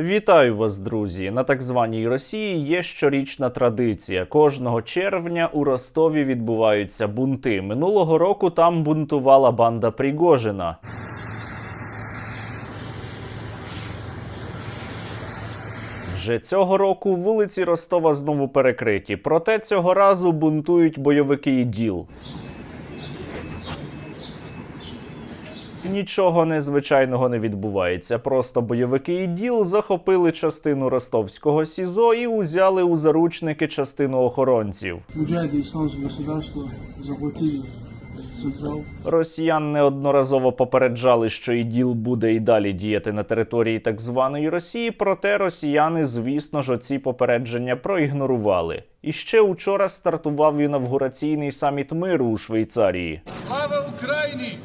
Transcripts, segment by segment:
Вітаю вас, друзі! На так званій Росії є щорічна традиція. Кожного червня у Ростові відбуваються бунти. Минулого року там бунтувала банда Пригожина. Вже цього року вулиці Ростова знову перекриті. Проте цього разу бунтують бойовики ІДІЛ. Нічого незвичайного не відбувається. Просто бойовики ІДІЛ захопили частину ростовського СІЗО і узяли у заручники частину охоронців. Муджаhiды исламского государства захватили Централ. Росіян неодноразово попереджали, що іділ буде і далі діяти на території так званої Росії. Проте росіяни, звісно ж, оці попередження проігнорували. І ще учора стартував інавгураційний саміт миру у Швейцарії. Слава Україні!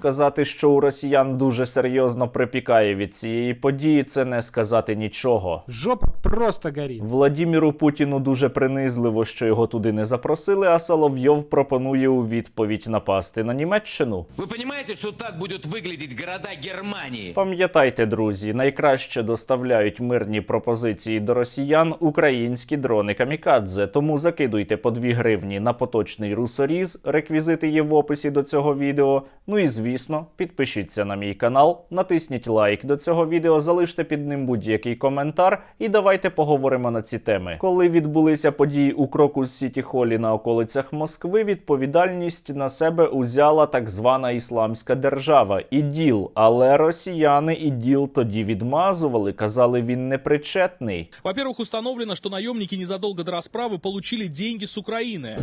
Сказати, що у росіян дуже серйозно припікає від цієї події, це не сказати нічого. Жопа просто горит. Владіміру Путіну дуже принизливо, що його туди не запросили. А Соловйов пропонує у відповідь напасти на Німеччину. Вы понимаете, что так будут выглядеть города Германии? Пам'ятайте, друзі, найкраще доставляють мирні пропозиції до росіян українські дрони камікадзе. Тому закидуйте по 2 гривні на поточний русоріз. Реквізити є в описі до цього відео. Ну і звісно, підпишіться на мій канал, натисніть лайк до цього відео, залиште під ним будь-який коментар, і давайте поговоримо на ці теми. Коли відбулися події у Крокус Сіті Холі на околицях Москви, відповідальність на себе узяла так звана ісламська держава іділ. Але росіяни іділ тоді відмазували, казали, він непричетний. Во-первых, установлено, что наемники незадолго до расправы получили деньги с Украины.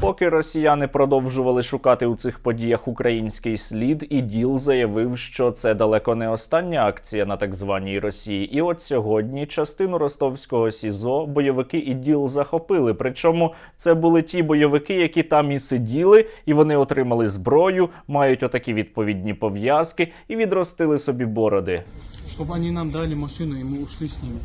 Поки росіяни продовжували шукати у цих подіях український слід, іділ заявив, що це далеко не остання акція на так званій Росії. І от сьогодні частину ростовського СІЗО бойовики іділ захопили. Причому це були ті бойовики, які там і сиділи, і вони отримали зброю, мають отакі відповідні пов'язки і відростили собі бороди. Чтобы они нам дали машину, и мы ушли с ними.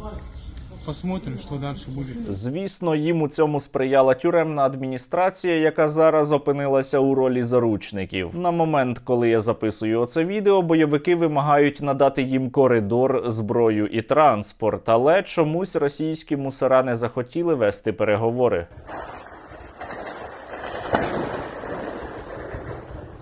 Посмотрим, що далі буде. Звісно, їм у цьому сприяла тюремна адміністрація, яка зараз опинилася у ролі заручників. На момент, коли я записую оце відео, бойовики вимагають надати їм коридор, зброю і транспорт, але чомусь російські мусора не захотіли вести переговори.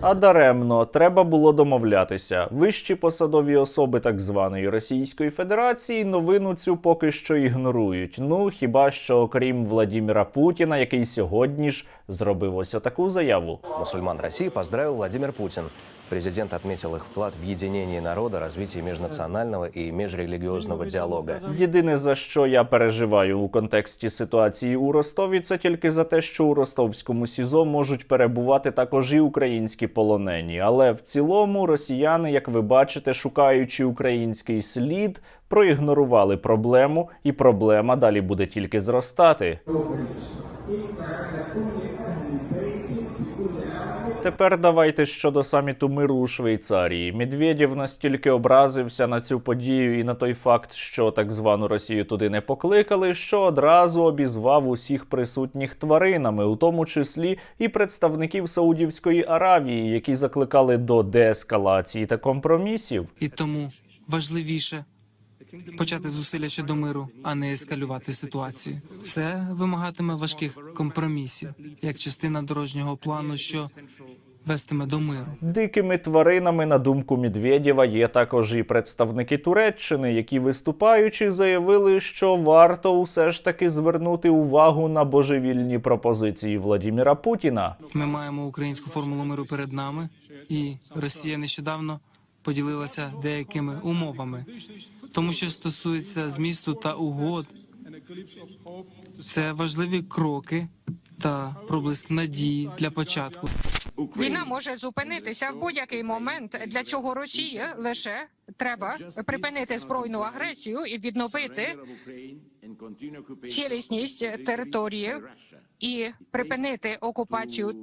А даремно треба було домовлятися. Вищі посадові особи так званої Російської Федерації новину цю поки що ігнорують. Ну хіба що окрім Владіміра Путіна, який сьогодні ж зробив ось таку заяву. Мусульман Росії поздравив Владимир Путин. Президент отметил их вклад в единение народа, развитие межнационального и межрелигиозного диалога. Єдине за що я переживаю у контексті ситуації у Ростові, це тільки за те, що у ростовському СІЗО можуть перебувати також і українські полонені. Але в цілому росіяни, як ви бачите, шукаючи український слід, проігнорували проблему, і проблема далі буде тільки зростати. Тепер давайте щодо саміту миру у Швейцарії. Медведєв настільки образився на цю подію і на той факт, що так звану Росію туди не покликали, що одразу обізвав усіх присутніх тваринами, у тому числі і представників Саудівської Аравії, які закликали до деескалації та компромісів. І тому важливіше почати зусилля щодо миру, а не ескалювати ситуацію. Це вимагатиме важких компромісів як частина дорожнього плану, що вестиме до миру. Дикими тваринами, на думку Медведєва, є також і представники Туреччини, які виступаючи заявили, що варто усе ж таки звернути увагу на божевільні пропозиції Владіміра Путіна. Ми маємо українську формулу миру перед нами, і Росія нещодавно поділилася деякими умовами. Тому що стосується змісту та угод, це важливі кроки та проблиск надії для початку. Війна може зупинитися в будь-який момент, для чого Росії лише треба припинити збройну агресію і відновити цілісність території і припинити окупацію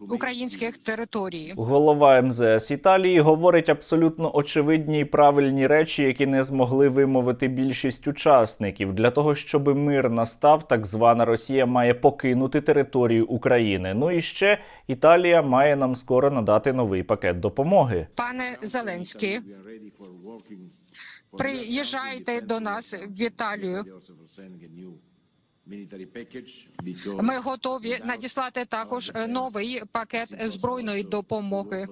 українських територій. Голова МЗС Італії говорить абсолютно очевидні і правильні речі, які не змогли вимовити більшість учасників. Для того щоб мир настав, так звана Росія має покинути територію України. Ну і ще Італія має нам скоро надати новий пакет допомоги. Пане Зеленський, приїжджайте до нас в Італію. Ми готові надіслати також новий пакет збройної допомоги.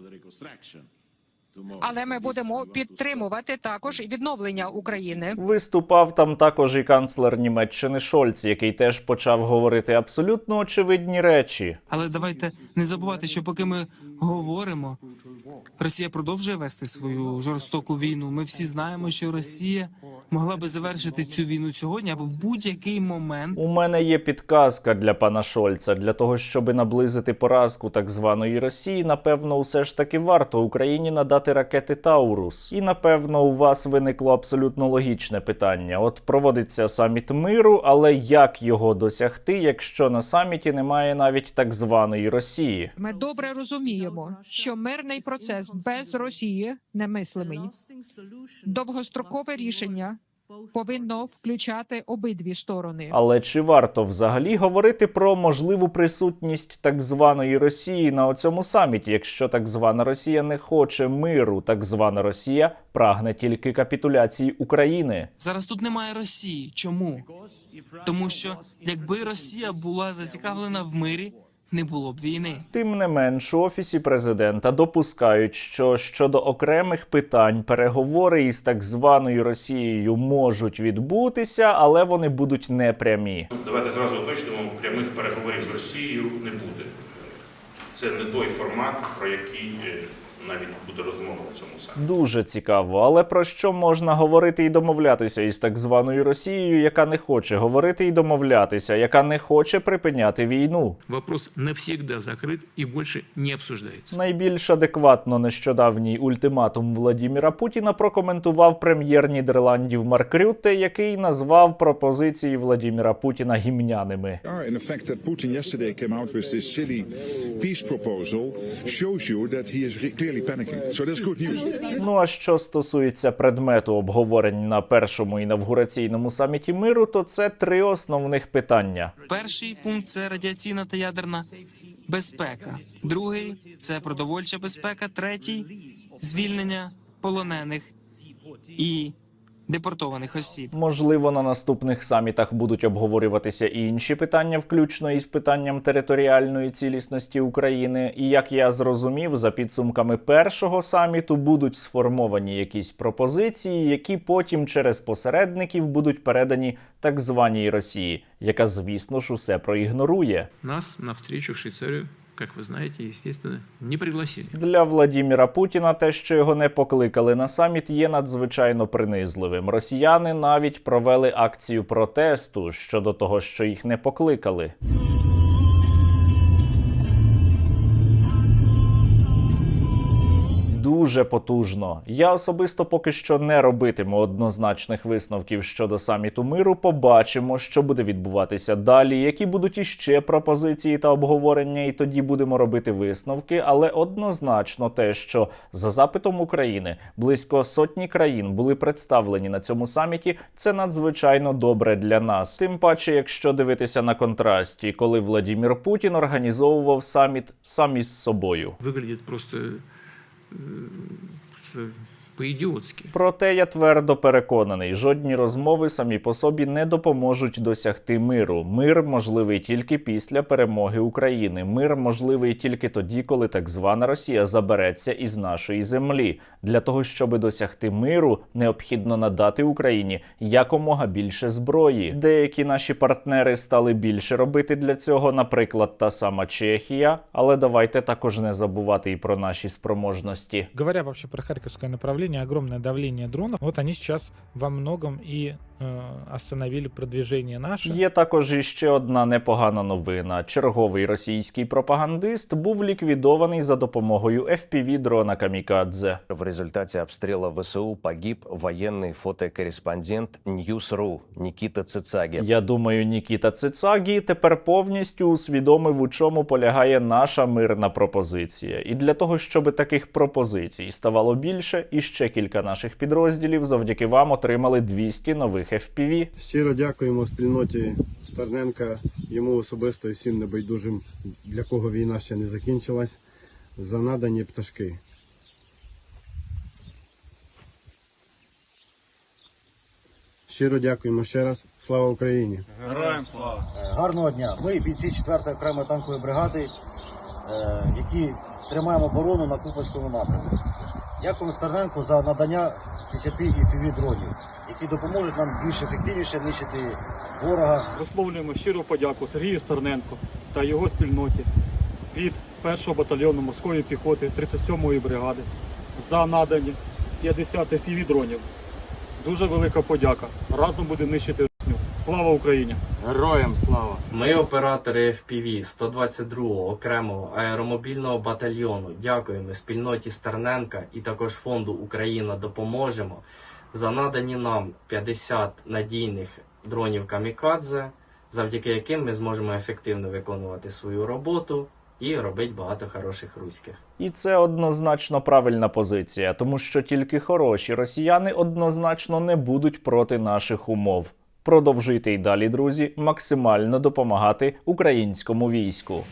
Але ми будемо підтримувати також і відновлення України. Виступав там також і канцлер Німеччини Шольц, який теж почав говорити абсолютно очевидні речі. Але давайте не забувати, що поки ми говоримо, Росія продовжує вести свою жорстоку війну. Ми всі знаємо, що Росія могла би завершити цю війну сьогодні або в будь-який момент. У мене є підказка для пана Шольца. Для того, щоб наблизити поразку так званої Росії, напевно, усе ж таки варто Україні надати ракети Таурус. І напевно у вас виникло абсолютно логічне питання: от проводиться саміт миру, але як його досягти, якщо на саміті немає навіть так званої Росії? Ми добре розуміємо, що мирний процес без Росії немислимий. Довгострокове рішення повинно включати обидві сторони. Але чи варто взагалі говорити про можливу присутність так званої Росії на оцьому саміті, якщо так звана Росія не хоче миру, так звана Росія прагне тільки капітуляції України? Зараз тут немає Росії. Чому? Тому що якби Росія була зацікавлена в мирі, не було б війни. Тим не менш, у офісі президента допускають, що щодо окремих питань переговори із так званою Росією можуть відбутися, але вони будуть непрямі. Давайте зразу уточнимо, прямих переговорів з Росією не буде. Це не той формат, про який е, навіть буде розмова на цьому саміті. Дуже цікаво, але про що можна говорити і домовлятися із так званою Росією, яка не хоче говорити і домовлятися, яка не хоче припиняти війну? Вопрос навсегда закрыт и больше не обсуждается. Найбільш адекватно нещодавній ультиматум Владіміра Путіна прокоментував прем'єр Нідерландів Марк Рютте, який назвав пропозиції Владіміра Путіна гімняними. that Putin yesterday came out with this silly peace proposal shows you that he is Ну а що стосується предмету обговорень на першому інавгураційному саміті миру, то це три основних питання. Перший пункт це радіаційна та ядерна безпека. Другий це продовольча безпека. Третій звільнення полонених і депортованих осіб. Можливо, на наступних самітах будуть обговорюватися і інші питання, включно із питанням територіальної цілісності України. І як я зрозумів, за підсумками першого саміту будуть сформовані якісь пропозиції, які потім через посередників будуть передані так званій Росії, яка, звісно ж, усе проігнорує. Нас на встречу в Швейцарию, как ви знаєте, звісно, не пригласили. Для Владіміра Путіна те, що його не покликали на саміт, є надзвичайно принизливим. Росіяни навіть провели акцію протесту щодо того, що їх не покликали. Дуже потужно. Я особисто поки що не робитиму однозначних висновків щодо саміту миру. Побачимо, що буде відбуватися далі, які будуть іще пропозиції та обговорення, і тоді будемо робити висновки. Але однозначно те, що за запитом України близько сотні країн були представлені на цьому саміті, це надзвичайно добре для нас. Тим паче, якщо дивитися на контрасті, коли Владімір Путін організовував саміт сам із собою. Выглядит просто по-ідіотськи. Проте я твердо переконаний, жодні розмови самі по собі не допоможуть досягти миру. Мир можливий тільки після перемоги України. Мир можливий тільки тоді, коли так звана Росія забереться із нашої землі. Для того щоб досягти миру, необхідно надати Україні якомога більше зброї. Деякі наші партнери стали більше робити для цього, наприклад, та сама Чехія. Але давайте також не забувати і про наші спроможності. Говоря вообще про харківське направлення, огромне давлення дронів, от вони зараз во многом э, остановили продвижение наше. Є також іще одна непогана новина. Черговий російський пропагандист був ліквідований за допомогою fpv дрона Камікадзе. В результате обстрела ВСУ погиб военный фотокорреспондент News.ru Никита Цицаги. Я думаю, Нікіта Цицагі тепер повністю усвідомив, у чому полягає наша мирна пропозиція. І для того, щоб таких пропозицій ставало більше, іще кілька наших підрозділів завдяки вам отримали 200 нових FPV. Щиро дякуємо спільноті Стерненка, йому особисто і всім небайдужим, для кого війна ще не закінчилась, за надані пташки. Щиро дякуємо ще раз. Слава Україні! Героям слава! Гарного дня. Ми бійці 4-ї окремої танкової бригади, е, які тримаємо оборону на Купольському напрямку. Дякуємо Стерненку за надання 10 FPV дронів, які допоможуть нам більш ефективніше нищити ворога. Висловлюємо щиру подяку Сергію Стерненко та його спільноті від 1-го батальйону морської піхоти 37-ї бригади за надані 50 FPV дронів. Дуже велика подяка. Разом будемо нищити. Слава Україні! Героям слава! Ми оператори FPV 122-го окремого аеромобільного батальйону. Дякуємо спільноті Стерненка і також фонду Україна допоможемо за надані нам 50 надійних дронів Камікадзе, завдяки яким ми зможемо ефективно виконувати свою роботу і робити багато хороших руських. І це однозначно правильна позиція, тому що тільки хороші росіяни однозначно не будуть проти наших умов. Продовжуйте й далі, друзі, максимально допомагати українському війську.